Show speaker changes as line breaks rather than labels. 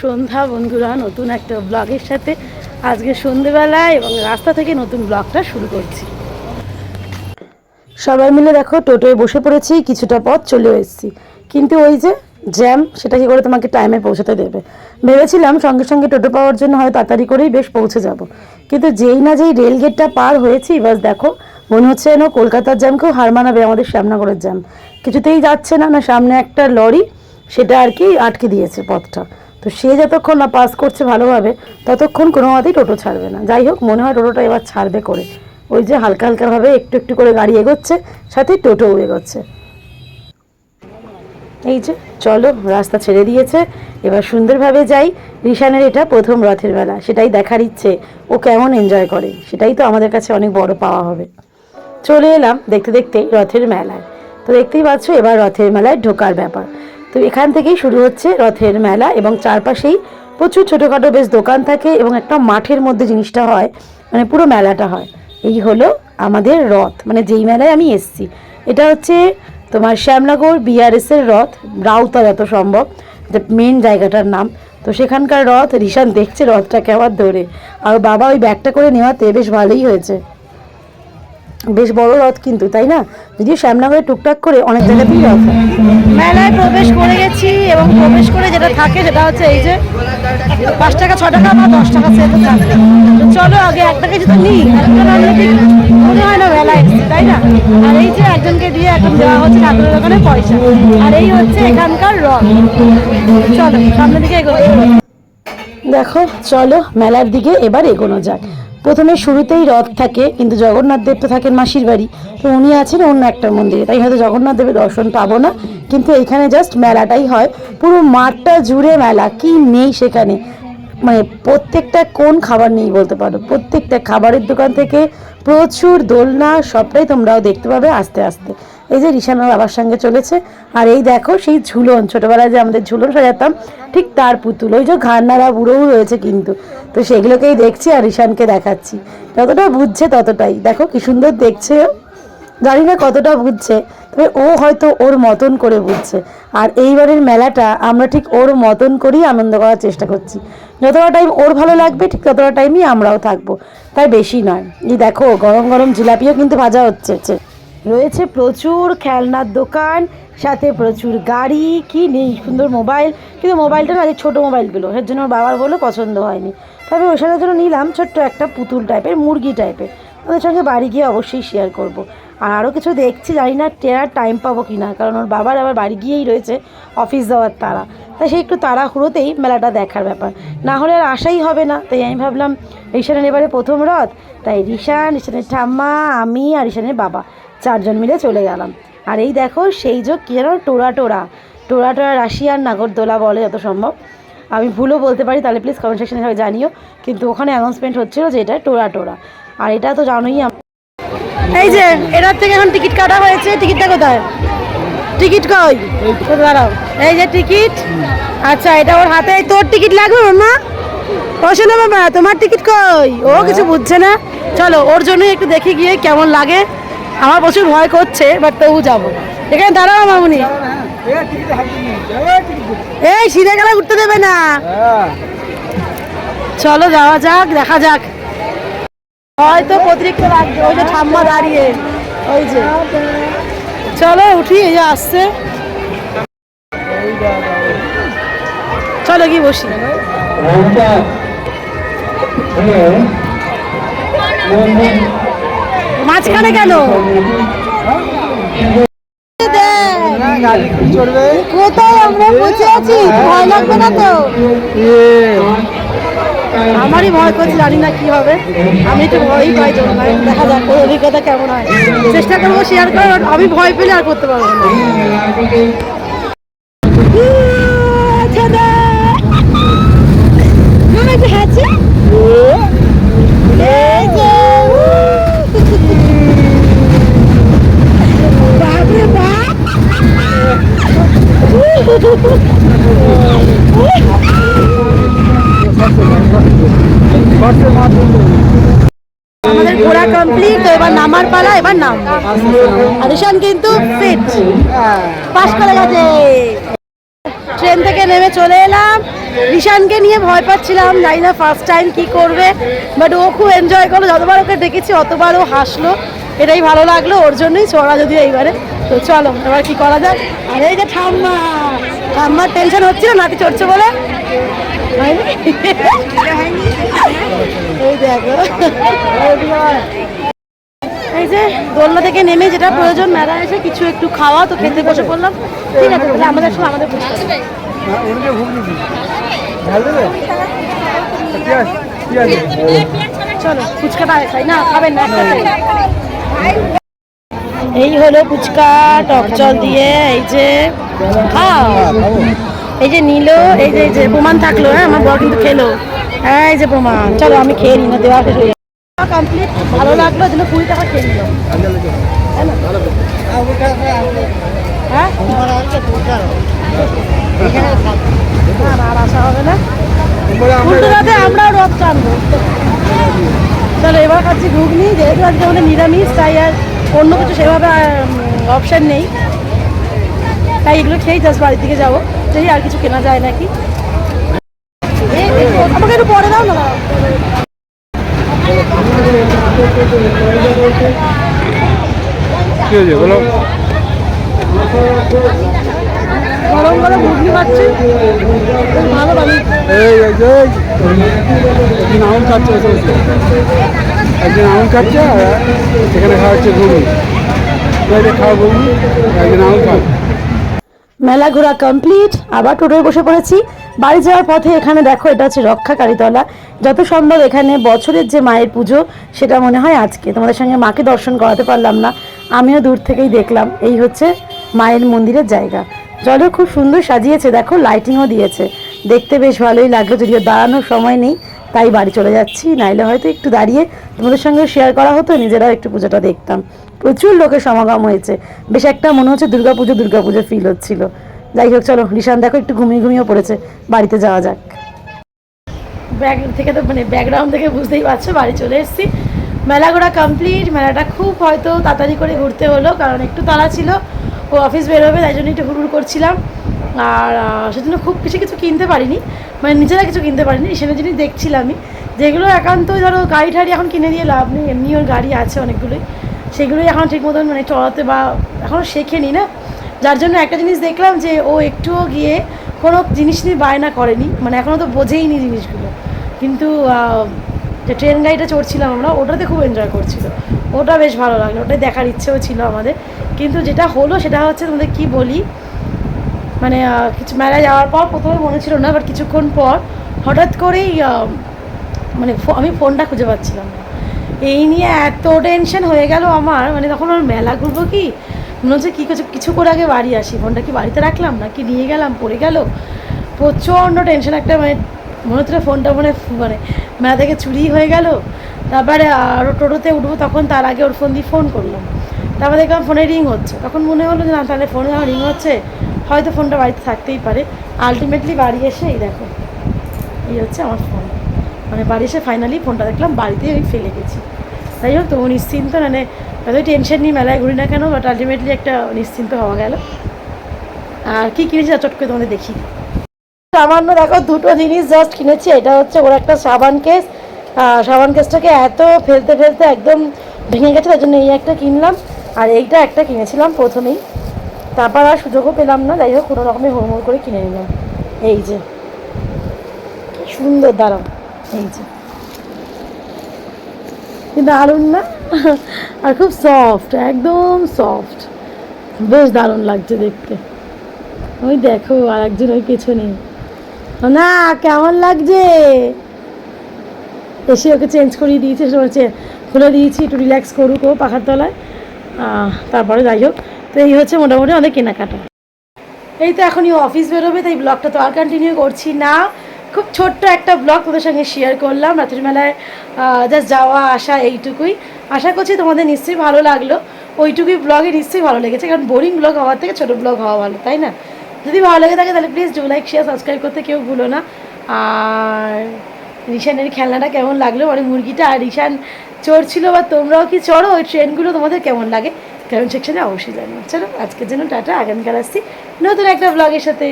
সন্ধ্যা বন্ধুরা, নতুন একটা ব্লগের সাথে আজকে সন্ধেবেলায় এবং রাস্তা থেকে নতুন ব্লগটা শুরু করছি। সবাই মিলে দেখো, টোটোয় বসে পড়েছি, কিছুটা পথ চলে এসেছি। কিন্তু ওই যে জ্যাম সেটা কি করে তোমাকে টাইমে পৌঁছাতে দেবে? ভেবেছিলাম সঙ্গে সঙ্গে টোটো পাওয়ার জন্য হয় তাড়াতাড়ি করেই বেশ পৌঁছে যাব। কিন্তু যেই না যেই রেল গেটটা পার হয়েছি, বাস দেখো, মনে হচ্ছে যেন কলকাতার জ্যামকেও হার মানাবে, আমাদের শ্যামনগরের জ্যাম কিছুতেই যাচ্ছে না না সামনে একটা লরি সেটা আর কি আটকে দিয়েছে পথটা। তো সে যতক্ষণ না পাস করছে ভালোভাবে, ততক্ষণ কোনো মতেই টোটো ছাড়বে না। যাই হোক, মনে হয় টোটোটা এবার ছাড়বে করে। ওই যে হালকা হালকাভাবে একটু একটু করে গাড়ি এগোচ্ছে, সাথে টোটোও এগোচ্ছে। এই যে, চলো, রাস্তা ছেড়ে দিয়েছে। এবার সুন্দরভাবে যাই। রিশানের এটা প্রথম রথের মেলা, সেটাই দেখার ইচ্ছে। ও কেমন এনজয় করে, সেটাই তো আমাদের কাছে অনেক বড় পাওয়া হবে। চলে এলাম দেখতে দেখতে রথের মেলায়। তো দেখতেই পাচ্ছ, এবার রথের মেলায় ঢোকার ব্যাপার। তো এখান থেকেই শুরু হচ্ছে রথের মেলা এবং চারপাশেই প্রচুর ছোটোখাটো বেশ দোকান থাকে এবং একটা মাঠের মধ্যে জিনিসটা হয় মানে পুরো মেলাটা হয়। এই হলো আমাদের রথ মানে যেই মেলায় আমি এসছি। এটা হচ্ছে তোমার শ্যামনগর বিআরএস এর রথ, রাউতা যত সম্ভব যে মেন জায়গাটার নাম। তো সেখানকার রথ, রিশান দেখছে রথটাকে আবার ধরে। আর বাবা ওই ব্যাগটা করে নেওয়াতে বেশ ভালোই হয়েছে। বেশ বড় রথ কিন্তু তাই না? যদিও শ্যামনগরে টুকটাক করে অনেক জায়গাতেই রথ হয় মেলায় প্রবেশ করে গেছি এবং প্রবেশ করে যেটা থাকে সেটা হচ্ছে এই যে পাঁচ টাকা ছ টাকা বা দশ টাকা সে তো চলো আগে একটা কিছু তো নিই মনে হয় না মেলায় তাই না? আর এই যে একজনকে দিয়ে এখন দেওয়া হচ্ছে ঠাকুরের দোকানে পয়সা। আর এই হচ্ছে এখানকার রথ। চলো সামনের দিকে এগোবো দেখো চলো মেলার দিকে এবার এগোনো যাক। প্রথমে শুরুতেই রথ থাকে, কিন্তু জগন্নাথ দেব তো থাকেন মাসির বাড়ি। তো উনি আছেন অন্য একটা মন্দিরে, তাই হয়তো জগন্নাথ দেবের দর্শন পাবো না। কিন্তু এখানে জাস্ট মেলাটাই হয়। পুরো মাঠটা জুড়ে মেলা, কি নেই সেখানে? মানে প্রত্যেকটা কোন খাবার নেই বলতে পারো। প্রত্যেকটা খাবারের দোকান থেকে প্রচুর দোলনা, সবটাই তোমরাও দেখতে পাবে আস্তে আস্তে। এই যে রিশানা বাবার সঙ্গে চলেছে। আর এই দেখো সেই ঝুলন, ছোটবেলায় যে আমাদের ঝুলন সাজাতাম, ঠিক তার পুতুল, ওই যে ঘান্নারা বুড়োও রয়েছে কিন্তু। তো সেগুলোকেই দেখছি আর রিশানকে দেখাচ্ছি। যতটা বুঝছে ততটাই। দেখো কি সুন্দর দেখছে। জানি না কতটা বুঝছে, তবে ও হয়তো ওর মতন করে বুঝছে। আর এইবারের মেলাটা আমরা ঠিক ওর মতন করেই আনন্দ করার চেষ্টা করছি। যতটা টাইম ওর ভালো লাগবে, ঠিক ততটা টাইমই আমরাও থাকব। তাই বেশি নয়। এই দেখো গরম গরম জিলাপিও কিন্তু ভাজা হচ্ছে। রয়েছে প্রচুর খেলনার দোকান, সাথে প্রচুর গাড়ি, কি নেই, সুন্দর মোবাইল। কিন্তু মোবাইলটা না যে ছোটো মোবাইলগুলো, এর জন্য বাবার বলে পছন্দ হয়নি। তবে ওষুধের জন্য নিলাম ছোট্ট একটা পুতুল টাইপের মুরগি টাইপের ওদের সঙ্গে বাড়ি গিয়ে অবশ্যই শেয়ার করব। আর আরও কিছু দেখছি, জানি না টেরার টাইম পাবো কি না, কারণ ওর বাবার আবার বাড়ি গিয়েই রয়েছে অফিস যাওয়ার তারা তাই সেই একটু তাড়াহুড়োতেই মেলাটা দেখার ব্যাপার। না হলে আর আশাই হবে না, তাই আমি ভাবলাম রিশানের এবারে প্রথম রথ। তাই রিশান রিশানের ঠাম্মা, আমি আর রিশানের বাবা চারজন মিলে চলে গেলাম। আর এই দেখো, সেই যোগ কী যেন টোরা টোরা টোরা টোরা রাশিয়ান নাগরদোলা বলে যত সম্ভব। আমি ভুলও বলতে পারি, তাহলে প্লিজ কমেন্ট সেকশনে সবাই জানিও। কিন্তু ওখানে অ্যানাউন্সমেন্ট হচ্ছিল যে এটা টোরা টোরা আর এটা তো জানোই এই যে এটার থেকে এখন টিকিট কাটা হয়েছে। টিকিটটা কোথায়? টিকিট কই? দাঁড়াও। এই যে টিকিট। আচ্ছা এটা ওর হাতে, তোর টিকিট লাগবে মামা ও শোনো বাবা তোমার টিকিট কই? ও কিছু বুঝছে না। চলো ওর জন্যই একটু দেখে গিয়ে কেমন লাগে। আমার প্রচুর ভয় করছে বাট তবু যাব। এখানে দাঁড়াও মামুনি। এই সিঁড়ে গেলে উঠতে দেবে না। চলো যাওয়া যাক দেখা যাক। হয়তো অতিরিক্ত লাগবে ওই যে ঠাম্মা দাঁড়িয়ে। ওই যে। চলো উঠি এই যে আসছে। চলো কি বসি মাঝখানে কেন? কোথায়? আমরা বসে আছি। ভয় লাগবে না তো? আমারই ভয় করছে জানি না কি হবে। আমি একটু ভয়ই পাই দেখা যাক ওর অভিজ্ঞতা কেমন হয়। চেষ্টা করব শেয়ার করার আমি ভয় পেলে আর করতে পারব না। আমাদের ঘোরা কমপ্লিট তো এবার নামার পালা, এবার নাম। আদিশান কিন্তু ফিট পাস করে গেছে। ট্রেন থেকে নেমে চলে এলাম। রিশানকে নিয়ে ভয় পাচ্ছিলাম জানি না ফার্স্ট টাইম কি করবে বাট ও খুব এনজয় করল। যতবার ওকে দেখেছি, অতবার ও হাসলো। এটাই ভালো লাগল, ওর জন্যই চড়া যদি এইবারে। তো চলো, এবার কি করা যাক? আর এই যে ঠাম্মা ঠাম্মার টেনশন হচ্ছিল, নাতি চড়ছে বলে। এই দেখো। এই যে দোলনা থেকে নেমে যেটা প্রয়োজন মেলা এসে কিছু একটু খাওয়া তো খেতে বসে পড়লাম। ঠিক আছে তাহলে আমাদের সময় আমাদের।
হ্যাঁ
চলো ফুচকাটা খাই না খাবেন না এই হলো ফুচকা টক জল দিয়ে এই যে খাও। এই যে নিল এই যে এই যে প্রমাণ থাকল হ্যাঁ আমার বর কিন্তু খেলো। হ্যাঁ এই যে প্রমাণ চলো আমি খেয়ে নিই না দেওয়া কমপ্লিট ভালো লাগল জন্য কুড়ি টাকা খেয়ে নিলাম হ্যাঁ না? আর আসা হবে না। উল্টো রাতে রথ টানবো। চলো, এবার খাচ্ছি ঘুগনি, যেহেতু আজকে আমাদের নিরামিষ, তাই আর অন্য কিছু সেভাবে অপশান নেই। তাই এগুলো খেয়েই জাস্ট বাড়ির দিকে যাব। দেখি আর কিছু কেনা যায় নাকি? আমাকে একটু পরে দাও না।
কি হয়েছে? বলো।
গরম গরম ঘুগনি পাচ্ছি ভালো
এই একদিন আউন খাচ্ছে একদিন আউন খাচ্ছে আর এখানে খাওয়া হচ্ছে ঘুগনি। খাওয়া ঘুগনি একদিন আউন খাওয়া
মেলা ঘোরা কমপ্লিট আবার টোটোয় বসে পড়েছি। বাড়ি যাওয়ার পথে এখানে দেখো, এটা হচ্ছে রক্ষাকারীতলা। যত সম্ভব এখানে বছরের যে মায়ের পুজো, সেটা মনে হয় আজকে। তোমাদের সঙ্গে মাকে দর্শন করাতে পারলাম না। আমিও দূর থেকেই দেখলাম। এই হচ্ছে মায়ের মন্দিরের জায়গা। জলও খুব সুন্দর সাজিয়েছে, দেখো লাইটিংও দিয়েছে। দেখতে বেশ ভালোই লাগল, যদিও দাঁড়ানোর সময় নেই। তাই বাড়ি চলে যাচ্ছি, নাইলে হয়তো একটু দাঁড়িয়ে তোমাদের সঙ্গে শেয়ার করা হতো, নিজেরাও একটু পুজোটা দেখতাম। প্রচুর লোকের সমাগম হয়েছে। বেশ একটা মনে হচ্ছে দুর্গাপুজো দুর্গাপুজো ফিল হচ্ছিল। যাই হোক, চলো, রিশান দেখো, একটু ঘুমিয়ে ঘুমিয়ে পড়েছে। বাড়িতে যাওয়া যাক। ব্যাগ থেকে তো মানে ব্যাকগ্রাউন্ড থেকে বুঝতেই পারছ, বাড়ি চলে এসেছি। মেলা ঘোরা কমপ্লিট মেলাটা খুব হয়তো তাড়াতাড়ি করে ঘুরতে হলো, কারণ একটু তাড়া ছিল। ও অফিস বেরোবে, তাই জন্য একটু হুড়ুর করছিলাম। আর সেজন্য খুব বেশি কিছু কিনতে পারিনি। মানে নিজেরা কিছু কিনতে পারিনি সেটা জিনিস দেখছিলামই যেগুলো একান্ত ধরো গাড়ি ঠাড়ি এখন কিনে দিয়ে লাভ নেই, এমনি ওর গাড়ি আছে অনেকগুলোই। সেগুলোই এখন ঠিক মতন মানে চড়াতে বা এখনও শেখেনি না। যার জন্য একটা জিনিস দেখলাম যে ও একটুও গিয়ে কোনো জিনিস নিয়ে বায়না করেনি মানে এখনও তো বোঝেইনি জিনিসগুলো। কিন্তু যে ট্রেন গাড়িটা চড়ছিলাম আমরা, ওটাতে খুব এনজয় করছিল। ওটা বেশ ভালো লাগল, ওটাই দেখার ইচ্ছেও ছিল আমাদের। কিন্তু যেটা হলো সেটা হচ্ছে তোমাদের কি বলি মানে কিছু মেলায় যাওয়ার পর প্রথমে মনে ছিল না বাট কিছুক্ষণ পর হঠাৎ করেই মানে আমি ফোনটা খুঁজে পাচ্ছিলাম না। এই নিয়ে এত টেনশন হয়ে গেল আমার মানে তখন ওর মেলা ঘুরবো কি? মনে হচ্ছে কী কিছু কিছু করে আগে বাড়ি আসি। ফোনটা কি বাড়িতে রাখলাম না কি নিয়ে গেলাম, পড়ে গেল? প্রচণ্ড টেনশন একটা মানে মনে হচ্ছিল ফোনটা মানে মানে মেলা থেকে চুরি হয়ে গেল। তারপরে টোটোতে উঠবো, তখন তার আগে ওর ফোন দিয়ে ফোন করলাম। তারপর দেখলাম ফোনে রিং হচ্ছে। তখন মনে হলো যে না, তাহলে ফোনে রিং হচ্ছে। হয়তো ফোনটা বাড়িতে থাকতেই পারে। আলটিমেটলি বাড়ি এসে এই দেখো, এই হচ্ছে আমার ফোন মানে বাড়ি এসে ফাইনালি ফোনটা দেখলাম, বাড়িতেই আমি ফেলে গেছি। তাই হোক, তবু নিশ্চিন্ত মানে এতই টেনশন নিয়ে মেলায় ঘুরি না কেন বাট আলটিমেটলি একটা নিশ্চিন্ত হওয়া গেল। আর কি কিনেছি চট করে তোমাদের দেখি। সামান্য দেখো, দুটো জিনিস জাস্ট কিনেছি, এটা হচ্ছে ওর একটা সাবান কেস। সাবান কেসটাকে এত ফেলতে ফেলতে একদম ভেঙে গেছে, তার জন্য এই একটা কিনলাম। আর এইটা একটা কিনেছিলাম প্রথমেই। তারপর আর সুযোগও পেলাম না, যাই হোক কোনো রকমের হুড়মুড় করে কিনে নিলাম। এই যে সুন্দর দাঁড়াও এই যে। দারুণ না? আর খুব সফট একদম সফট বেশ দারুণ লাগছে দেখতে। ওই দেখো, আর একজন ওই পেছনে। না, কেমন লাগছে? এসে ওকে চেঞ্জ করিয়ে দিয়েছে খুলে দিয়েছি, একটু রিল্যাক্স করুক ও পাখার তলায়। তারপরে যাই হোক। তো এই হচ্ছে মোটামুটি অনেক কেনাকাটা। এই তো এখনই অফিস বেরোবে, তাই ব্লগটা তো আর কন্টিনিউ করছি না। খুব ছোট্ট একটা ব্লগ তোদের সঙ্গে শেয়ার করলাম। রাতের মেলায় জাস্ট যাওয়া, আসা, এইটুকুই। আশা করছি তোমাদের নিশ্চয়ই ভালো লাগল। ওইটুকুই ব্লগে নিশ্চয়ই ভালো লেগেছে, কারণ বোরিং ব্লগ হওয়ার থেকে ছোটো ব্লগ হওয়া ভালো, তাই না? যদি ভালো লেগে থাকে তাহলে please do like share subscribe করতে কেউ ভুলো না। আর রিশানের খেলনাটা কেমন লাগল? মানে মুরগিটা আর রিশান চড়ছিল বা তোমরাও কি চড়ো? ওই ট্রেনগুলো তোমাদের কেমন লাগে? কমেন্ট সেকশনে অবশ্যই জানিও। চলো, আজকের জন্য টাটা, আগামীকাল আসছি নতুন একটা ব্লগের সাথে।